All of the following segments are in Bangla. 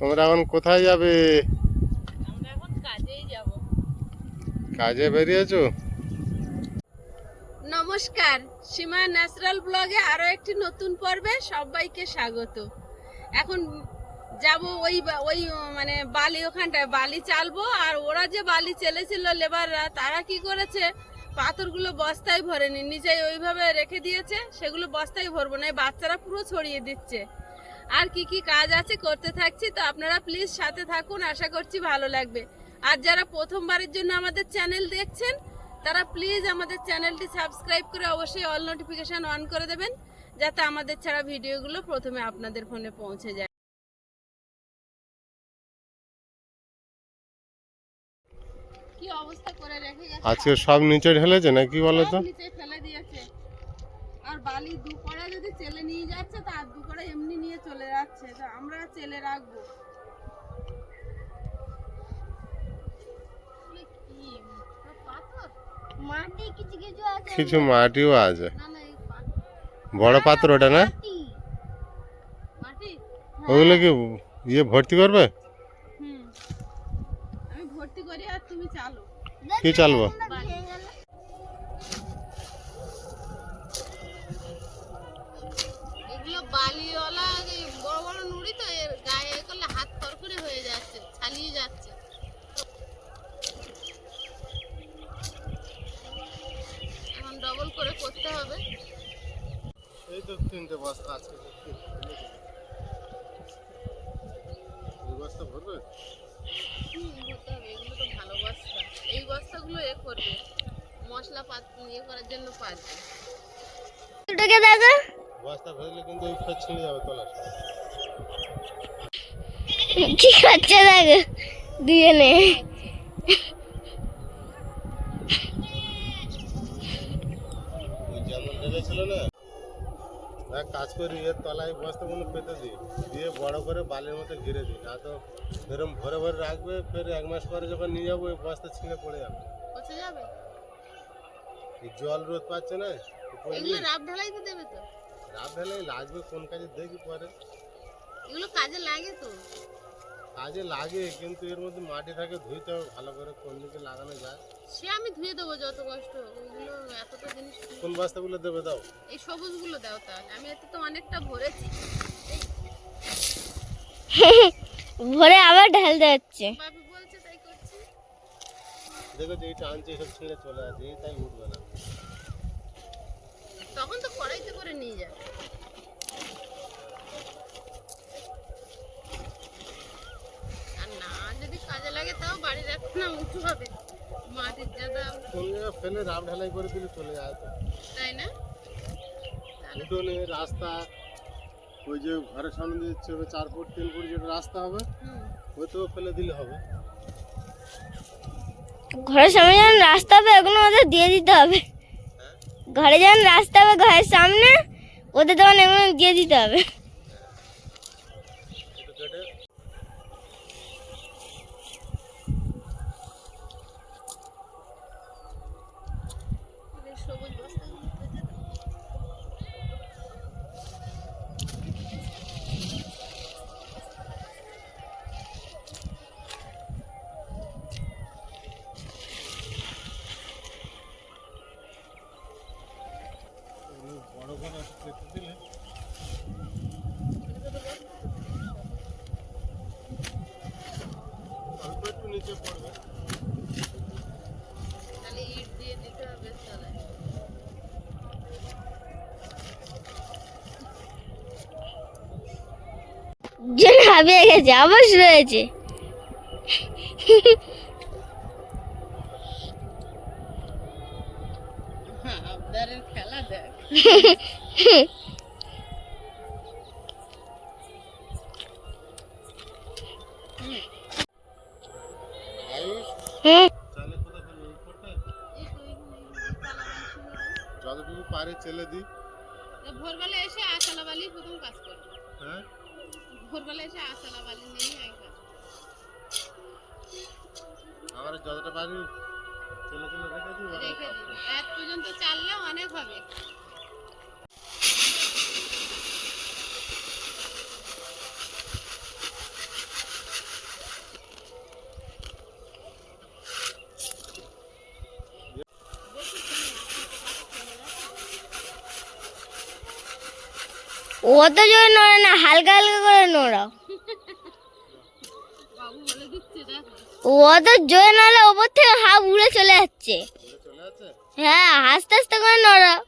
তোমরা এখন কোথায় যাবে? আমরা এখন কাজেই যাব। কাজে বেরিয়েছো? নমস্কার সীমা ন্যাচারাল ব্লগে আরও একটি নতুন পর্বে সবাইকে স্বাগত। এখন যাব ওই বা- ওই মানে বালি ওখানটায় বালি চালবো আর ওরা যে বালি চেলেছিল লেবাররা তারা কি করেছে? পাথরগুলো বস্তায় ভরেনি নিচে ওইভাবে রেখে দিয়েছে সেগুলো বস্তায় ভরবো না বাচ্চারা পুরো ছড়িয়ে দিচ্ছে। আর কি কি কাজ আছে করতে থাকছি তো আপনারা প্লিজ সাথে থাকুন আশা করছি ভালো লাগবে। আর যারা প্রথমবারের জন্য আমাদের চ্যানেল দেখছেন তারা প্লিজ আমাদের চ্যানেলটি সাবস্ক্রাইব করে অবশ্যই অল নোটিফিকেশন অন করে দেবেন যাতে আমাদের ছাড়া ভিডিওগুলো প্রথমে আপনাদের ফোনে পৌঁছে যায়। কি অবস্থা করে রেখে গেছে? আজকে সব নিচে ঢেলেছে না কি বলো তো? নিচে ফেলে দিয়েছে। আর বালি দু যদি চেলে নিয়ে যাচ্ছে তার চলে যাচ্ছে তো আমরা চেলে রাখব। কিছু মাটিও আছে। বড় পাত্র ওটা না? মাটি। মাটি? ওগুলো কি ইয়ে ভর্তি করবে? ভর্তি তুমি চালো। কি চালবো? বস্তা আছে। এই বস্তা ভরবে? এগুলো তো ভালো বস্তা। এই বস্তাগুলো এ করবে। মশলা পাত ইয়ে করার জন্য পারবে দুটোকে দেখো বস্তা ভরলে কিন্তু ছিঁড়ে যাবে তলা কি করছে দেখো? দুজনে ওই যেমন ঢেলেছিল না এক কাজ করি এর তলায় বস্তাগুলো পেতে দিই। দিয়ে বড় করে বালির মতো ঘিরে দিই। না তো এরকম ভরে ভরে রাখবে ফের এক মাস পরে যখন নিয়ে যাব ওই বস্তা ছিঁড়ে পড়ে যাবে। পচে যাবে? এই জল রোদ পাচ্ছে না এগুলো রাব ঢালাই তো দেবে তো? রাত হলে লাগবে কোন কাজে দেখি পরে। এগুলো কাজে লাগে তো। কাজে লাগে কিন্তু এর মধ্যে মাটি থাকে ধুইতে হবে ভালো করে কোন দিকে লাগানো যায়। সে আমি ধুয়ে দেবো যত কষ্ট হোক। ওইগুলো এতটা জিনিস কোন বস্তাগুলো দেবে দাও? এই সবুজগুলো দাও তাহলে। আমি এতে তো অনেকটা ভরেছি। ভরে আবার ঢালতে হচ্ছে বাপি বলছে তাই করছি। দেখো যে এইটা আনছে সব ছিঁড়ে চলে আসে তাই উঠবে না। তখন তো কড়াইতে করে নিয়ে যাবে। আর না যদি কাজে লাগে তাও বাড়ি রাখো না উঁচু হবে। মাটির যা দাম কোন জায়গায় ফেলে রাব ঢালাই করে দিলে চলে যায় তাই না? উঠোনে রাস্তা ওই যে ঘরের সামনে দিচ্ছে চার ফুট তিন ফুট যেটা রাস্তা হবে হুম। ওইতেও ফেলে দিলে হবে। ঘরের সামনে যখন রাস্তা হবে ওগুলো ওদের দিয়ে দিতে হবে। ঘরে যখন রাস্তা হবে ঘরের সামনে ওদের তখন এগুলো দিয়ে দিতে হবে। হাবিয়ে গেছে আবার শুরু হয়েছে হ্যাঁ খেলা দেখ। হয়। যতটুকু পারে চেলে দিই ভোরবেলা এসে আসালা বালি প্রথম কাজ করবে। হ্যাঁ? ভোরবেলা এসে আসালা বালি নেই আমার যতটা পারি রেখে দিই এক পর্যন্ত চাললে অনেক হবে। অত জোরে নড়ে না, হালকা হালকা করে নড়াও। অত জোরে নাহলে ওপর থেকে হাফ উড়ে চলে যাচ্ছে। হ্যাঁ আস্তে আস্তে করে নড়াও।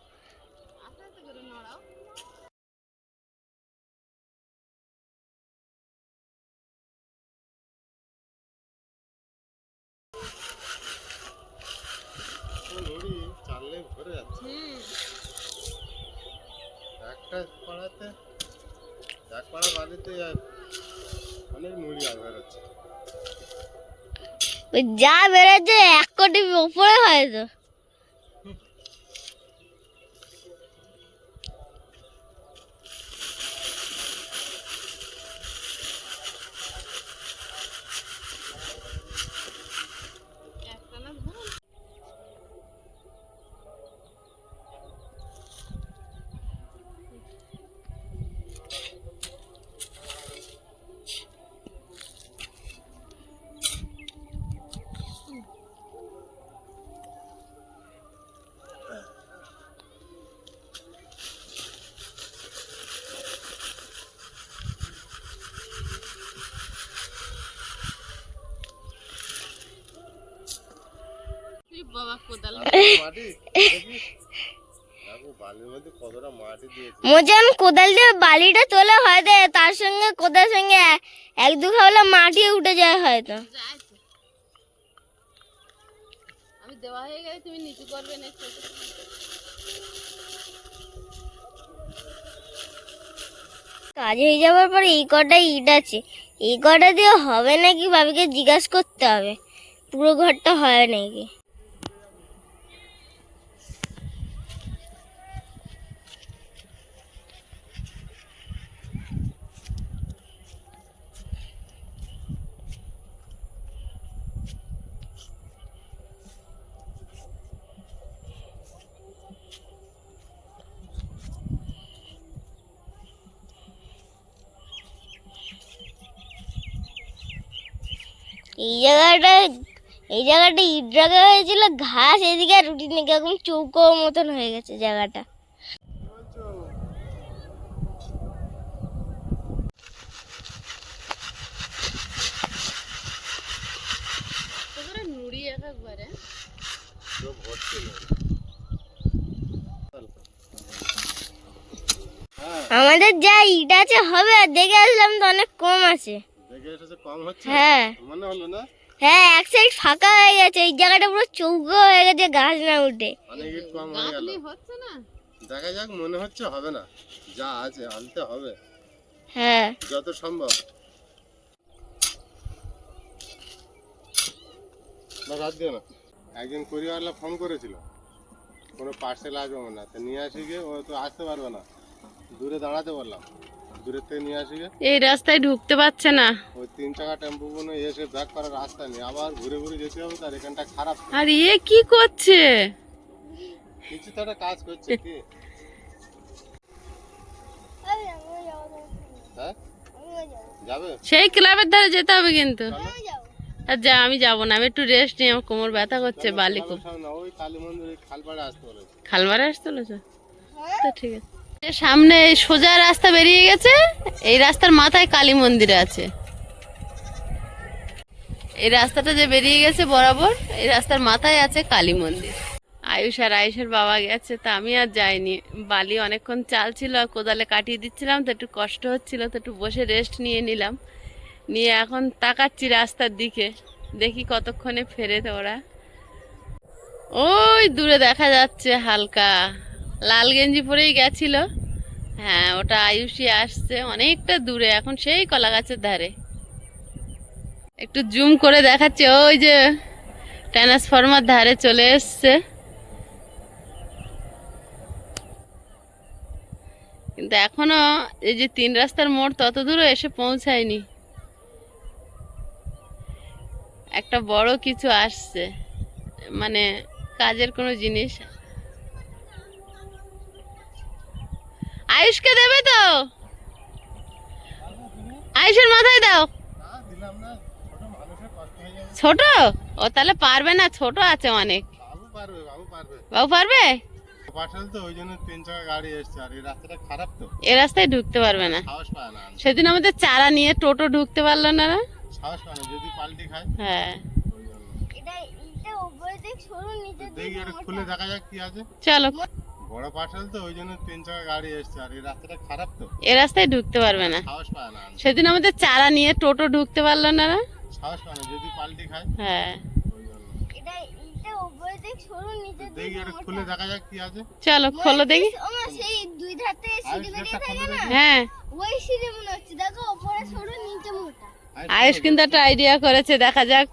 যা বেড়েছে এক কোটি উপরে হয়তো মোচান কোদাল দিয়ে বালিটা তোলা হয় দে তার সঙ্গে কোদাল সঙ্গে এক দু খাবলা মাটি উঠে যায় হয়তো। আমি দেওয়া হয়ে গেলে তুমি নিচু করবে না একটু। কাজ হয়ে যাওয়ার পরে এই কটা ইট আছে। এই কটা দিয়ে হবে নাকি ভাবিকে জিজ্ঞাসা করতে হবে। পুরো ঘরটা হয় নাকি? এই জায়গাটা এই জায়গাটা ইট রাখা হয়েছিল, ঘাস এদিকে আর রুটি নাকি এখন চৌকো মতন হয়ে গেছে জায়গাটা। আমাদের যা ইট আছে, হবে দেখে আসলাম তো অনেক কম আছে। হ্যাঁ। মনে হলো না? হ্যাঁ এক সাইড ফাঁকা হয়ে গেছে এই জায়গাটা পুরো চৌকো হয়ে গেছে গাছ না উঠে। অনেক ইট কম হয়ে গেল। হচ্ছে না? দেখা যাক মনে হচ্ছে হবে না। যা আছে আনতে হবে। হ্যাঁ। যত সম্ভব। না রাত দিও না। একদিন কুরিয়ারলা ফোন করেছিল। কোনো পার্সেল আসবে না তো নিয়ে আসি গিয়ে ও তো আসতে পারবে না। দূরে দাঁড়াতে বললাম। দূরের থেকে নিয়ে আসি এই রাস্তায় ঢুকতে পারছে না। ওই তিন চাকা টেম্পু কোনো এসে ব্যাক করার রাস্তা নেই। আবার ঘুরে ঘুরে যেতে হবে তার এখানটা খারাপ। আর এ কি করছে? কিছু তো একটা কাজ করছে কি? হ্যাঁ? সেই ক্লাবের ধারে যেতে হবে কিন্তু। চলো আর যা আমি যাব না আমি একটু রেস্ট নিই আমার কোমর ব্যথা করছে বালি খুব। সামনে ওই কালী মন্দির ওই খালপাড়ে আসতে বলেছে? তো ঠিক আছে। সামনে সোজা রাস্তা বেরিয়ে গেছে, এই রাস্তার মাথায় কালী মন্দির আছে। এই রাস্তাটা যে বেরিয়ে গেছে বরাবর, এই রাস্তার মাথায় আছে কালী মন্দির। আয়ুষ আর আয়ুষের বাবা গেছে, তা আমি আর যাইনি। বালি অনেকক্ষণ চাল ছিল আর কোদালে কাটিয়ে দিচ্ছিলাম, তো একটু কষ্ট হচ্ছিল, তো একটু বসে রেস্ট নিয়ে নিলাম। নিয়ে এখন তাকাচ্ছি রাস্তার দিকে, দেখি কতক্ষণে ফেরে তো ওরা। ওই দূরে দেখা যাচ্ছে হালকা। লাল গেঞ্জি পরেই গেছিল। হ্যাঁ ওটা আয়ুষী আসছে অনেকটা দূরে, এখন সেই কলা গাছের ধারে। একটু জুম করে দেখাচ্ছে, ওই যে ট্রান্সফরমার ধারে চলে এসছে। কিন্তু এখনও এই যে তিন রাস্তার মোড় তত দূরে এসে পৌঁছায়নি। একটা বড় কিছু আসছে মানে কাজের কোনো জিনিস আয়ুষকে দেবে তো? আয়ুষের মাথায় দাও। না দিলাম না ছোট? হয়ে ও তাহলে পারবে না ছোট আছে অনেক। বাবু পারবে? এ রাস্তায় ঢুকতে পারবে না। সাহস পায় না সেদিন আমাদের চারা নিয়ে টোটো ঢুকতে পারল না না? সাহস পায় না যদি পাল্টি খায় হ্যাঁ। ওই জন্য এটা এটা উপরে দিক সরু নিচে দেখি এটা খুলে দেখা যাক কি আছে। চলো। বড় পাঠাল তো ওই জন্য তিন চাকা গাড়ি এসছে আর এই রাস্তাটা খারাপ তো। এ রাস্তায় ঢুকতে পারবে না। সাহস পায় না। সেদিন আমাদের চারা নিয়ে টোটো ঢুকতে পারল না না সাহস পায় না যদি পাল্টি খায়। হ্যাঁ। এটা এটা উপরে দিক সরু নিচে দেখি এটা খুলে দেখা যাক কি আছে। চলো খোলো দেখি। আমার সেই দুই ধার সিঁড়ি বেরিয়ে থাকে না? হ্যাঁ। ওই সিঁড়ি মনে হচ্ছে দেখো উপরে সরু নিচে মোটা। আয়ুষ কিন্তু একটা আইডিয়া করেছে দেখা যাক।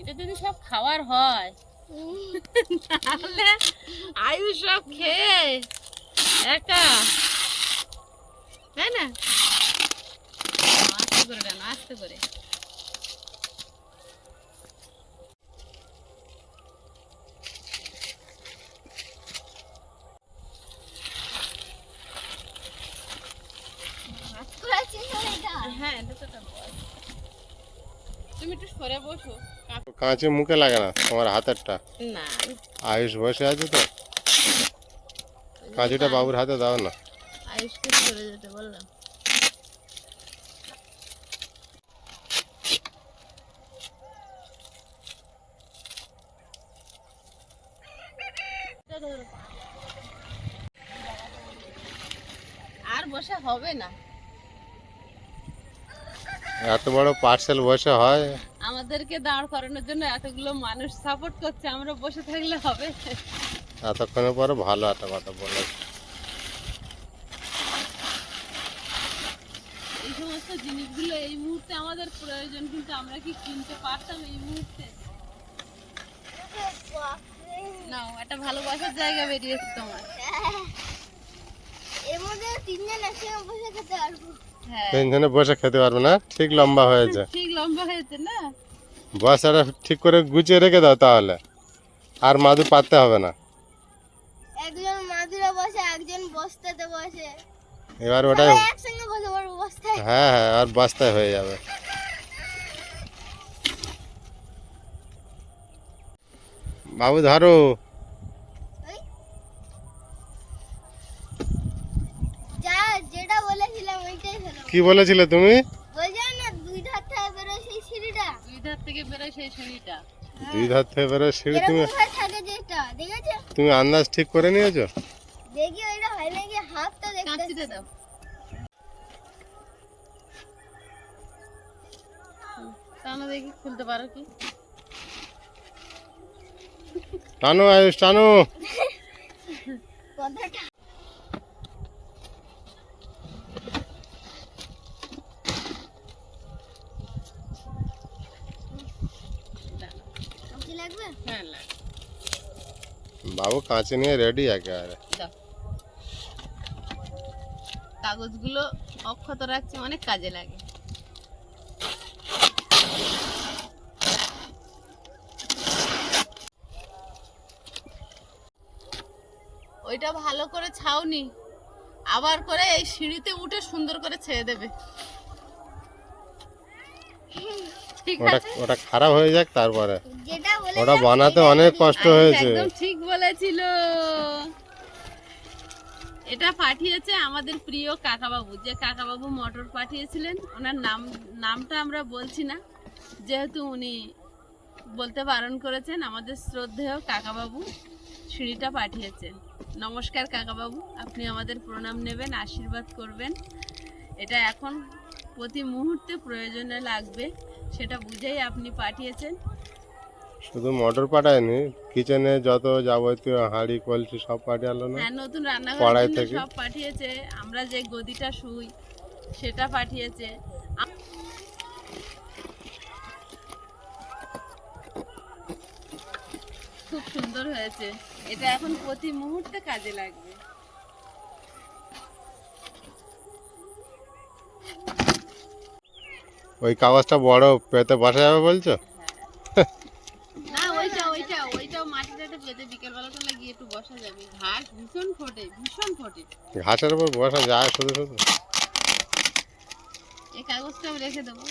এটা যদি সব খাবার হয়, তাহলে আয়ুষ সব খেয়ে একা। তাই না? আস্তে করে কেন আস্তে করে করেছিস এটা হ্যাঁ এটা তো একটা বল। তুমি একটু সরে বসো কাঁচে মুখে লাগে না তোমার হাতেরটা। আয়ুষ বসে আছে তো। কাঁচিটা বাবুর হাতে দাও না। আর বসে হবে না। এত বড় পার্সেল বসে হয়। আমাদেরকে দাঁড় করানোর জন্য এতগুলো মানুষ সাপোর্ট করছে আমরা বসে থাকলে হবে। এতক্ষণের পরে ভালো একটা কথা বলে এই সমস্ত জিনিসগুলো এই মুহূর্তে আমাদের প্রয়োজন কিন্তু আমরা কি কিনতে পারতাম এই মুহূর্তে? না একটা ভালোবাসার জায়গা বেরিয়েছে তোমার। এর মধ্যে তিনজন একসঙ্গে বসে খেতে পারব। হ্যাঁ। তিনজনে বসে খেতে পারবে না? ঠিক লম্বা হয়েছে। ঠিক লম্বা হয়েছে না? বসাটা ঠিক করে গুছিয়ে রেখে দাও তাহলে। আর মাদু পাততে হবে না। একজন মাদুরে বসে একজন বস্তাতে বসে। এবার ওটাই একসঙ্গে বসে পড়ব বস্তায়। হ্যাঁ হ্যাঁ আর বস্তায় হয়ে যাবে। বাবু ধরো। কি বলেছিলে তুমি বলছিলাম না দুই ধার থেকে বেরোয় সেই সিঁড়িটা দুই ধার থেকে বেরোয় সেই সিঁড়িটা। দুই ধার থেকে বেরো সিঁড়ি তুমি ভাবে থাকে যেটা দেখেছ? তুমি আন্দাজ ঠিক করে নিয়েছো? দেখি ওইটা হয় নাকি? হাতটা দেখতে দাও। টানো দেখি খুলতে পারো কি? টানো আয়ুষ টানো। কথাটা দাও। কাঁচি লাগবে হ্যাঁ লাগে। বাবু কাঁচি নিয়ে রেডি একেবারে কাগজগুলো অক্ষত রাখছে, অনেক কাজে লাগে। ওইটা ভালো করে ছাউনি, আবার করে এই সিঁড়িতে উঠে সুন্দর করে ছেড়ে দেবে। ওটা ওটা খারাপ হয়ে যাক তারপরে। ওটা বানাতে অনেক কষ্ট হয়েছে। একদম ঠিক বলেছিল। এটা পাঠিয়েছে আমাদের প্রিয় কাকাবাবু। যে কাকাবাবু মটর পাঠিয়েছিলেন ওনার নাম নামটা আমরা বলছি না। যেহেতু উনি বলতে বারণ করেছেন আমাদের শ্রদ্ধেয় কাকাবাবু সিঁড়িটা পাঠিয়েছেন নমস্কার কাকাবাবু আপনি আমাদের প্রণাম নেবেন আশীর্বাদ করবেন। এটা এখন প্রতি মুহূর্তে প্রয়োজনে লাগবে। সেটা বুঝেই আপনি পাঠিয়েছেন। শুধু মোটর পাঠায়নি কিচেনে যত যাবতীয় হাঁড়ি কলসি সব পাঠালো না। হ্যাঁ নতুন রান্নাঘরের কড়াই থেকে? সব পাঠিয়েছে। আমরা যে গদিটা শুই সেটা পাঠিয়েছে। খুব সুন্দর হয়েছে। এটা এখন প্রতি মুহূর্তে কাজে লাগবে। ওই কাগজটা বড় পেতে বসা যাবে বলছো? না ওইটা ওইটা ওইটাও মাটিটাতে পেতে বিকেলবেলাটা লাগিয়ে একটু বসা যাবে। ঘাস ভীষণ ফোটে ভীষণ ফোটে। ঘাসের উপর বসা যায় শুধু শুধু? এই কাগজটা আমি রেখে দেবো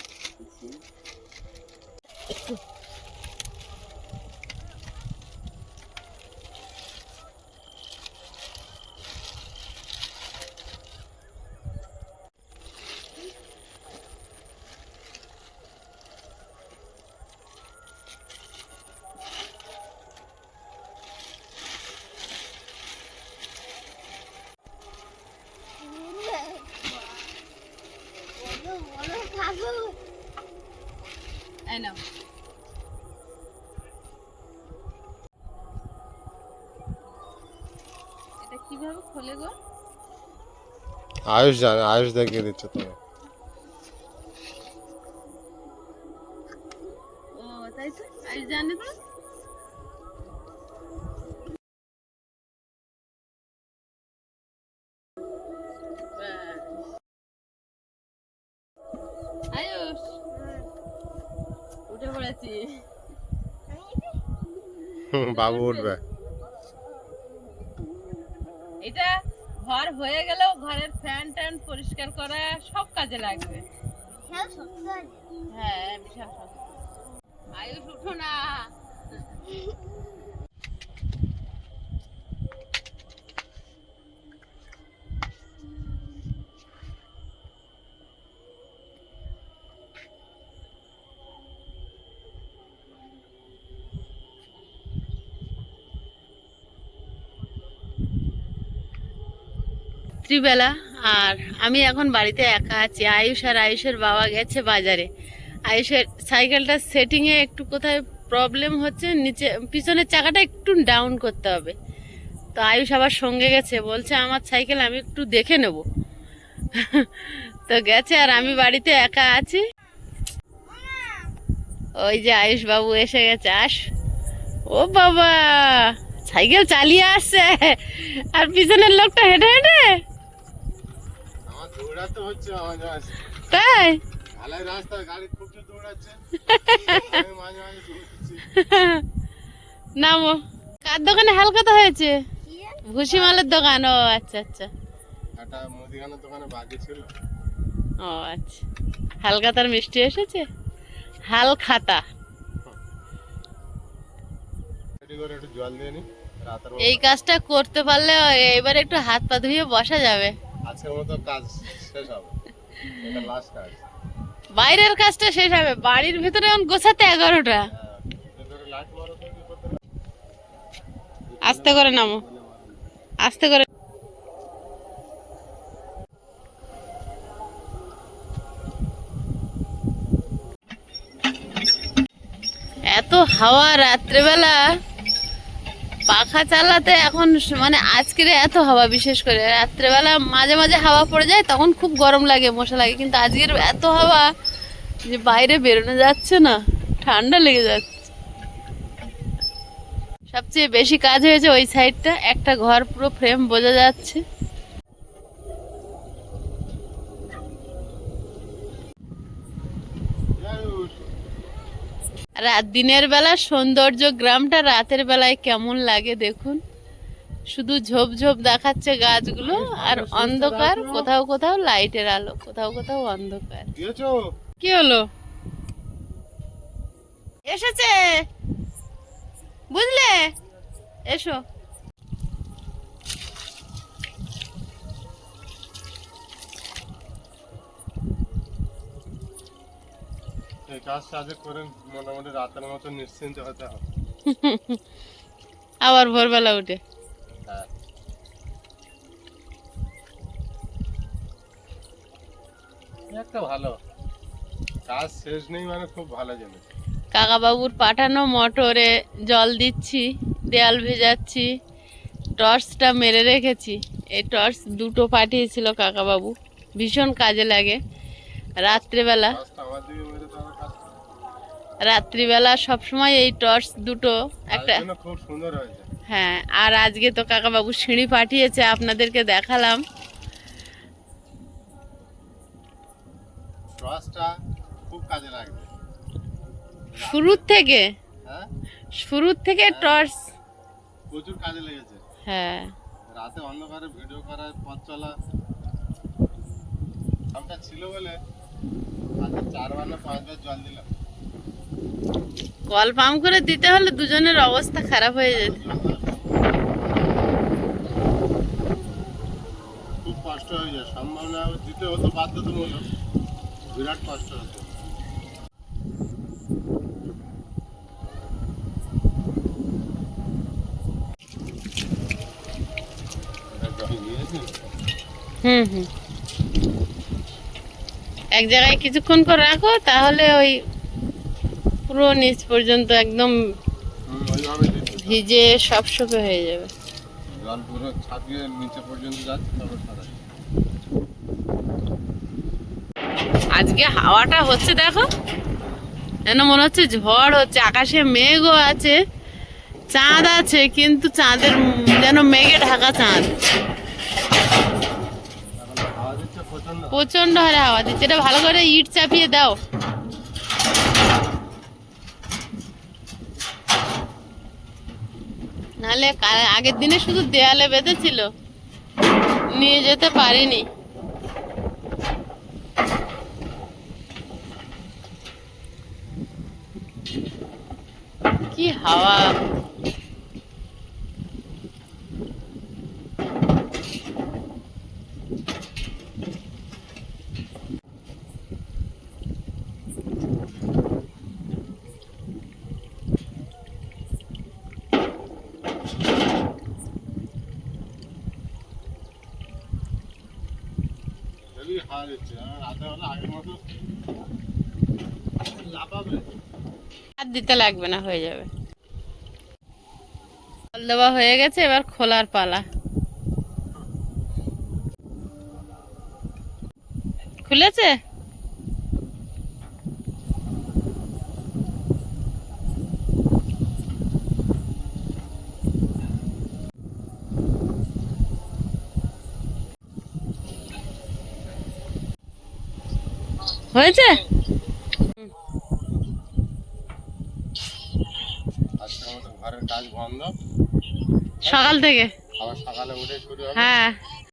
এই নাও এটা কীভাবে খোলে গো আয়ুষ জানে আয়ুষ দেখিয়ে দিচ্ছে তোমার আয়ুষ উঠে পড়েছি। বাবু উঠবে। এটা ঘর হয়ে গেলেও ঘরের ফ্যান ট্যান পরিষ্কার করা সব কাজে লাগবে। হ্যাঁ বিশাল আয়ুষ উঠো না। রাত্রিবেলা, আর আমি এখন বাড়িতে একা আছি। আয়ুষ আর আয়ুষের বাবা গেছে বাজারে। আয়ুষের সাইকেলটার সেটিংয়ে একটু কোথায় প্রবলেম হচ্ছে, নিচে, পিছনের চাকাটা একটু ডাউন করতে হবে। তো আয়ুষ আবার সঙ্গে গেছে, বলছে, আমার সাইকেল আমি একটু দেখে নেব। তো গেছে, আর আমি বাড়িতে একা আছি। ওই যে আয়ুষ বাবু এসে গেছে, আস। ও বাবা, সাইকেল চালিয়ে আসছে, আর পিছনের লোকটা হেঁটে হেঁটে দৌড়াচ্ছি। নামো। কার দোকানে হালকাতা হয়েছে? ভুসি মালের দোকান। ও আচ্ছা আচ্ছা। একটা মুদিখানার দোকানে বাকি ছিল। ও আচ্ছা। হালকাতার মিষ্টি এসেছে? হাল খাতা এই কাজটা করতে পারলে এবার একটু হাত পা ধুয়ে বসা যাবে। আজকের মতো কাজ শেষ হবে। এটা লাস্ট কাজ। বাইরের কাজটা শেষ হবে বাড়ির ভেতরে এখন গোছাতে এগারোটা। হ্যাঁ, আস্তে করে নামো। আস্তে করে এত হাওয়া রাত্রেবেলা। পাখা চালাতে এখন মানে আজকের এত হাওয়া, বিশেষ করে রাত্রেবেলা মাঝে মাঝে হাওয়া পড়ে যায়, তখন খুব গরম লাগে, মশা লাগে, কিন্তু আজকের এত হাওয়া যে বাইরে বেরোনো যাচ্ছে না, ঠান্ডা লেগে যাচ্ছে। সবচেয়ে বেশি কাজ হয়েছে ওই সাইডটা একটা ঘর পুরো ফ্রেম বোঝা যাচ্ছে আয়ুষ, রাত দিনের বেলা সৌন্দর্য গ্রামটা রাতের বেলায় কেমন লাগে দেখুন। শুধু ঝোপ ঝোপ দেখাচ্ছে গাছগুলো আর অন্ধকার কোথাও কোথাও লাইটের আলো কোথাও কোথাও অন্ধকার। কি হলো? এসেছে? বুঝলে? এসো। আজকে করে মোটামুটি রাতের মতো নিশ্চিন্ত হতে হবে আবার ভোরবেলা উঠে। হ্যাঁ। একটা ভালো। কাজ শেষ নেই মানে খুব ভালো জিনিস। কাকাবাবুর পাঠানো মোটরে জল দিচ্ছি দেয়াল ভেজাচ্ছি টর্চটা মেরে রেখেছি। এই টর্চ দুটো পাঠিয়েছিল কাকাবাবু। ভীষণ কাজে লাগে। রাত্রিবেলা রাত্রিবেলা সবসময় এই টর্চ দুটো একটা খুব সুন্দর হয়েছে। হ্যাঁ আর আজকে তো কাকাবাবু সিঁড়ি পাঠিয়েছে আপনাদেরকে দেখালাম। খুব কাজে লাগবে। শুরুর থেকে? হ্যাঁ? শুরুর থেকে টর্চ। প্রচুর কাজে লেগেছে। হ্যাঁ। রাতে অন্ধকারে ভিডিও করা পথ চলা। ছিল বলে কল পাম্প করে দিতে হলে দুজনের অবস্থা খারাপ হয়ে যেত। খুব কষ্ট হয়ে যায়। সম্ভাবনা দিতে হতো বাধ্যতামূলক। বিরাট কষ্ট হতো। দিয়েছিস? হুম হুম। এক জায়গায় কিছুক্ষণ করে রাখো তাহলে ওই পুরো নিচ পর্যন্ত একদম ভিজে সব সপসপে হয়ে যাবে। জল পুরো ছাপিয়ে নিচে পর্যন্ত যাচ্ছে তারপর আজকে হাওয়াটা হচ্ছে দেখো যেন মনে হচ্ছে ঝড় হচ্ছে আকাশে মেঘও আছে চাঁদ আছে কিন্তু চাঁদের যেন মেঘে ঢাকা চাঁদ। প্রচণ্ড হারে হাওয়া দিচ্ছে। এটা ভালো করে ইট চাপিয়ে দাও। নাহলে আগের দিনে শুধু দেয়ালে বেঁধেছিল। নিয়ে যেতে পারিনি। কি হাওয়া। আর দিতে লাগবে না হয়ে যাবে। জল দেওয়া হয়ে গেছে এবার খোলার পালা। খুলেছে? হয়েছে? ঘরের কাজ বন্ধ। সকাল থেকে? আবার সকালে উঠে শুরু হ্যাঁ।